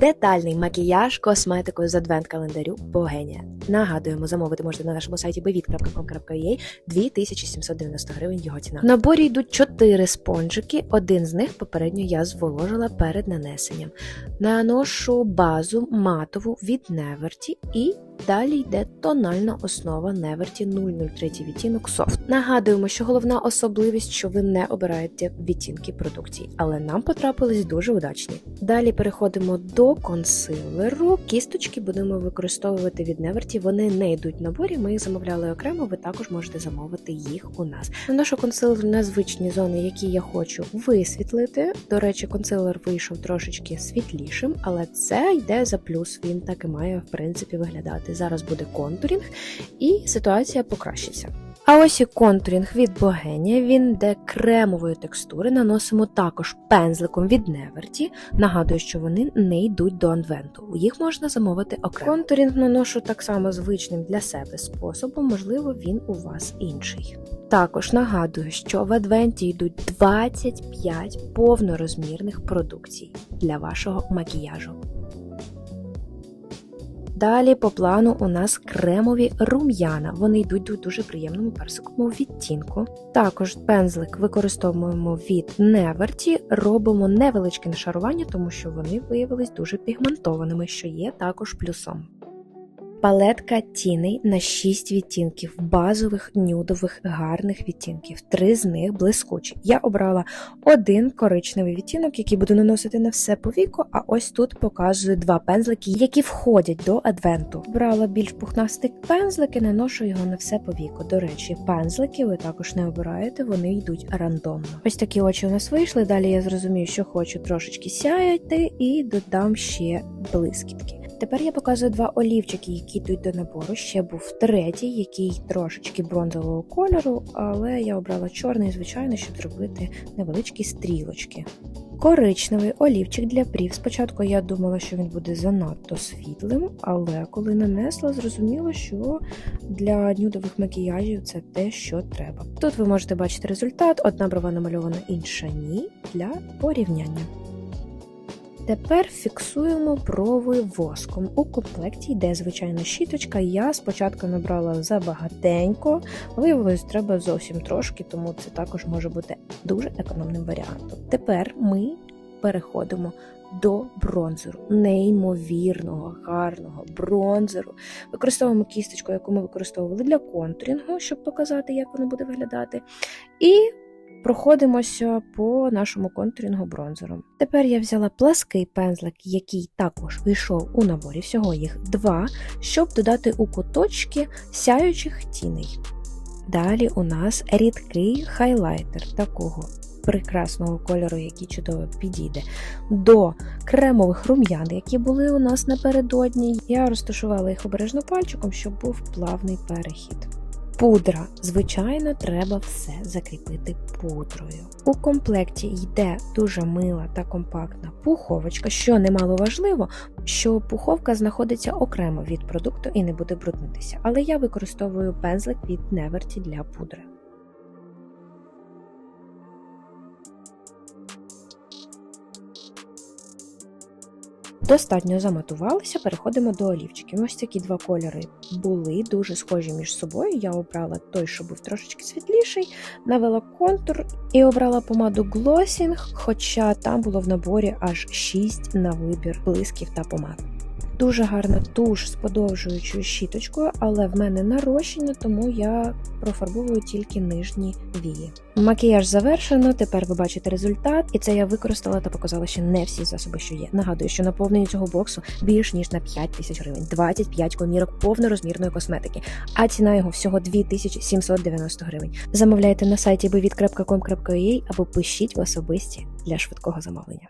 Детальний макіяж косметикою з адвент-календарю Богенія. Нагадуємо, замовити можете на нашому сайті bevit.com.ua 2790 гривень його ціна. В наборі йдуть 4 спонжики, один з них попередньо я зволожила перед нанесенням. Наношу базу матову від Неверті і Далі йде тональна основа Неверті 003 відтінок Soft. Нагадуємо, що головна особливість, що ви не обираєте відтінки продукції, але нам потрапились дуже удачні. Далі переходимо до консилеру. Кісточки будемо використовувати від Неверті. Вони не йдуть в наборі. Ми їх замовляли окремо. Ви також можете замовити їх у нас. Наношу консилер на звичні зони, які я хочу висвітлити. До речі, консилер вийшов трошечки світлішим, але це йде за плюс. Він так і має в принципі виглядати. Зараз буде контурінг, і ситуація покращиться. А ось і контурінг від Богенія, він де кремової текстури наносимо також пензликом від Неверті. Нагадую, що вони не йдуть до анвенту. Їх можна замовити окремо. Контурінг наношу так само звичним для себе способом, можливо, він у вас інший. Також нагадую, що в адвенті йдуть 25 повнорозмірних продукцій для вашого макіяжу. Далі по плану у нас кремові рум'яна. Вони йдуть у дуже приємному персиковому відтінку. Також пензлик використовуємо від Неверті, робимо невеличке нашарування, тому що вони виявились дуже пігментованими, що є також плюсом. Палетка тіней на 6 відтінків, базових нюдових гарних відтінків. Три з них блискучі. Я обрала один коричневий відтінок, який буду наносити на все повіко, а ось тут показую два пензлики, які входять до адвенту. Брала більш пухнастий пензлик і наношу його на все повіко. До речі, пензлики ви також не обираєте, вони йдуть рандомно. Ось такі очі у нас вийшли. Далі я зрозумію, що хочу трошечки сяяти, і додам ще блискітки. Тепер я показую два олівчики, які йдуть до набору. Ще був третій, який трошечки бронзового кольору, але я обрала чорний, звичайно, щоб зробити невеличкі стрілочки. Коричневий олівчик для брів. Спочатку я думала, що він буде занадто світлим, але коли нанесла, зрозуміло, що для нюдових макіяжів це те, що треба. Тут ви можете бачити результат: одна брова намальована, інша ні, для порівняння. Тепер фіксуємо брови воском. У комплекті йде звичайна щіточка. Я спочатку набрала забагатенько, виявилось, треба зовсім трошки, тому це також може бути дуже економним варіантом. Тепер ми переходимо до бронзеру, неймовірного, гарного бронзеру. Використовуємо кісточку, яку ми використовували для контурінгу, щоб показати, як воно буде виглядати. І проходимося по нашому контурінгу бронзером. Тепер я взяла плаский пензлик, який також вийшов у наборі, всього їх два, щоб додати у куточки сяючих тіней. Далі у нас рідкий хайлайтер такого прекрасного кольору, який чудово підійде, до кремових рум'ян, які були у нас напередодні. Я розташувала їх обережно пальчиком, щоб був плавний перехід. Пудра. Звичайно, треба все закріпити пудрою. У комплекті йде дуже мила та компактна пуховочка, що немало важливо, що пуховка знаходиться окремо від продукту і не буде бруднитися. Але я використовую пензлик від Неверті для пудри. Достатньо заматувалися, переходимо до олівчиків. Ось такі два кольори були дуже схожі між собою. Я обрала той, що був трошечки світліший, навела контур і обрала помаду Glossing, хоча там було в наборі аж 6 на вибір блисків та помад. Дуже гарна туш з подовжуючою щіточкою, але в мене нарощення, тому я профарбовую тільки нижні вії. Макіяж завершено, тепер ви бачите результат, і це я використала та показала ще не всі засоби, що є. Нагадую, що наповнення цього боксу більш ніж на 5 тисяч гривень, 25 комірок повнорозмірної косметики, а ціна його всього 2790 гривень. Замовляйте на сайті bivit.com.ua або пишіть в особисті для швидкого замовлення.